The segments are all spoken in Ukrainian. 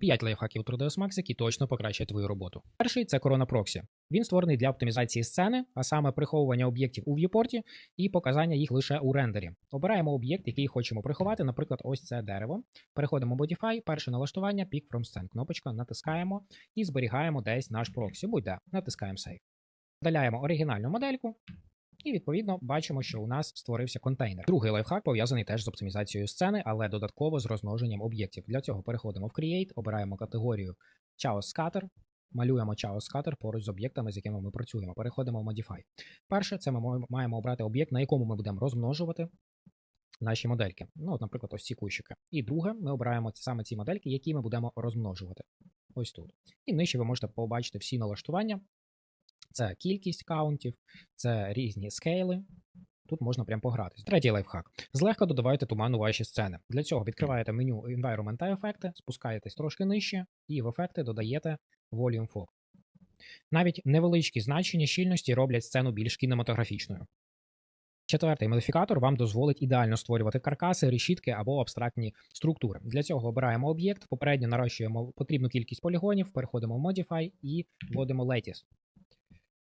5 лайфхаків 3ds Max, які точно покращать твою роботу. Перший це Corona Proxy. Він створений для оптимізації сцени, а саме приховування об'єктів у в'юпорті і показання їх лише у рендері. Обираємо об'єкт, який хочемо приховати, наприклад, ось це дерево. Переходимо в Modify, перше налаштування, Pick from Scene. Кнопочка, натискаємо і зберігаємо десь наш проксі. Будь-де, натискаємо Save. Вдаляємо оригінальну модельку. І відповідно бачимо, що у нас створився контейнер. Другий лайфхак пов'язаний теж з оптимізацією сцени, але додатково з розмноженням об'єктів. Для цього переходимо в Create, обираємо категорію Chaos Scatter, малюємо Chaos Scatter поруч з об'єктами, з якими ми працюємо. Переходимо в Modify. Перше, це ми маємо обрати об'єкт, на якому ми будемо розмножувати наші модельки. Ну, от, наприклад, ось ці кущики. І друге, ми обираємо саме ці модельки, які ми будемо розмножувати. Ось тут. І нижче ви можете побачити всі налаштування. Це кількість каунтів, це різні скейли. Тут можна прям погратись. Третій лайфхак. Злегка додавайте туман у ваші сцени. Для цього відкриваєте меню Environment та ефекти, спускаєтесь трошки нижче, і в ефекти додаєте Volume Fog. Навіть невеличкі значення щільності роблять сцену більш кінематографічною. Четвертий модифікатор вам дозволить ідеально створювати каркаси, решітки або абстрактні структури. Для цього обираємо об'єкт, попередньо нарощуємо потрібну кількість полігонів, переходимо в Modify і вводимо Lattice.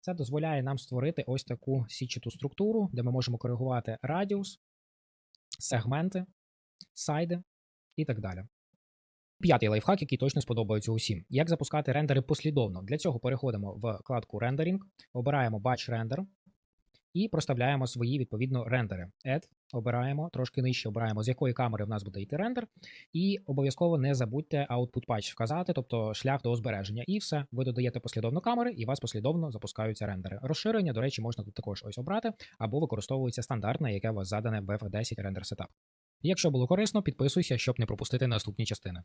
Це дозволяє нам створити ось таку січату структуру, де ми можемо коригувати радіус, сегменти, сайди і так далі. П'ятий лайфхак, який точно сподобається усім. Як запускати рендери послідовно. Для цього переходимо в вкладку Rendering, обираємо Batch Render і проставляємо свої відповідно рендери. Add, обираємо трошки нижче, обираємо, з якої камери в нас буде йти рендер. І обов'язково не забудьте output patch вказати, тобто шлях до збереження. І все, ви додаєте послідовно камери, і у вас послідовно запускаються рендери. Розширення, до речі, можна тут також ось обрати, або використовується стандартне, яке у вас задане в F10 Render Setup. Якщо було корисно, підписуйся, щоб не пропустити наступні частини.